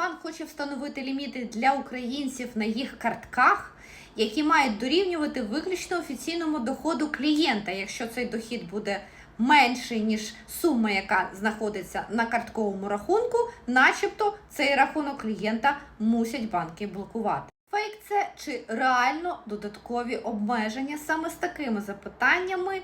Нацбанк хоче встановити ліміти для українців на їх картках, які мають дорівнювати виключно офіційному доходу клієнта, якщо цей дохід буде менший, ніж сума, яка знаходиться на картковому рахунку, начебто цей рахунок клієнта мусять банки блокувати. Фейк це чи реально додаткові обмеження? Саме з такими запитаннями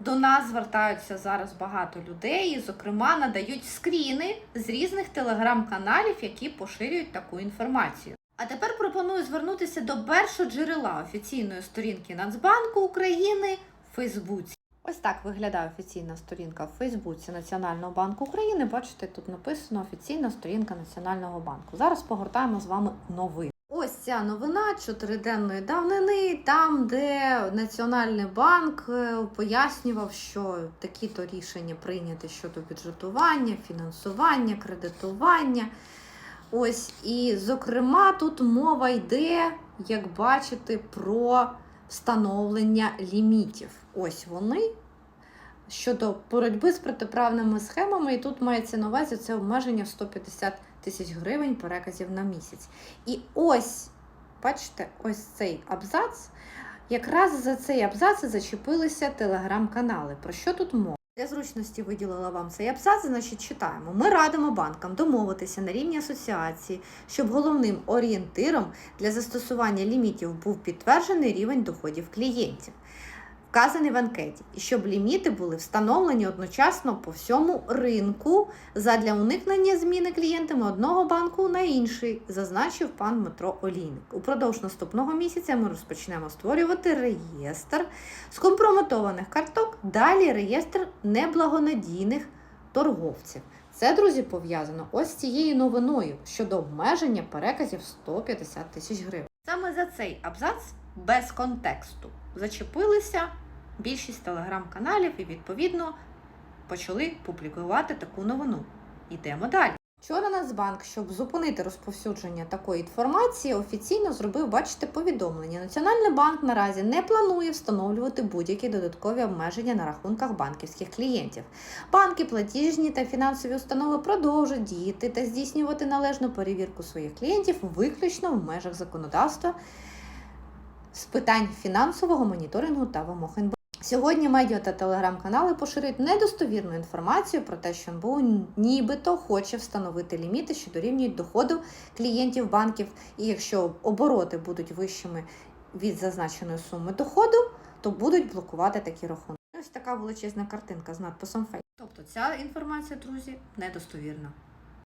до нас звертаються зараз багато людей, і, зокрема, надають скріни з різних телеграм-каналів, які поширюють таку інформацію. А тепер пропоную звернутися до першого джерела офіційної сторінки Нацбанку України в Фейсбуці. Ось так виглядає офіційна сторінка в Фейсбуці Національного банку України. Бачите, тут написано офіційна сторінка Національного банку. Зараз погортаємо з вами новини. Ось ця новина чотириденної давнини, там, де Національний банк е, пояснював, що такі-то рішення прийняті щодо бюджетування, фінансування, кредитування. Ось, і, зокрема, тут мова йде, як бачите, про встановлення лімітів. Ось вони. Щодо боротьби з протиправними схемами, і тут мається на увазі це обмеження в 150 тисяч гривень переказів на місяць. І ось, бачите, ось цей абзац. Якраз за цей абзац зачепилися телеграм-канали. Про що тут мова? Для зручності виділила вам цей абзац, значить читаємо. Ми радимо банкам домовитися на рівні асоціації, щоб головним орієнтиром для застосування лімітів був підтверджений рівень доходів клієнтів, вказаний в анкеті, і щоб ліміти були встановлені одночасно по всьому ринку задля уникнення зміни клієнтами одного банку на інший, зазначив пан Дмитро Олійник. Упродовж наступного місяця ми розпочнемо створювати реєстр скомпрометованих карток, далі реєстр неблагонадійних торговців. Це, друзі, пов'язано ось з цією новиною щодо обмеження переказів 150 тисяч гривень. Саме за цей абзац без контексту зачепилися більшість телеграм-каналів і, відповідно, почали публікувати таку новину. Йдемо далі. Вчора Нацбанк, щоб зупинити розповсюдження такої інформації, офіційно зробив, бачите, повідомлення. Національний банк наразі не планує встановлювати будь-які додаткові обмеження на рахунках банківських клієнтів. Банки, платіжні та фінансові установи продовжують діяти та здійснювати належну перевірку своїх клієнтів виключно в межах законодавства з питань фінансового моніторингу та вимог НБУ. Сьогодні медіа та телеграм-канали поширюють недостовірну інформацію про те, що НБУ нібито хоче встановити ліміти, що дорівнюють доходу клієнтів банків. І якщо обороти будуть вищими від зазначеної суми доходу, то будуть блокувати такі рахунки. Ось така величезна картинка з надписом фейк. Тобто ця інформація, друзі, недостовірна.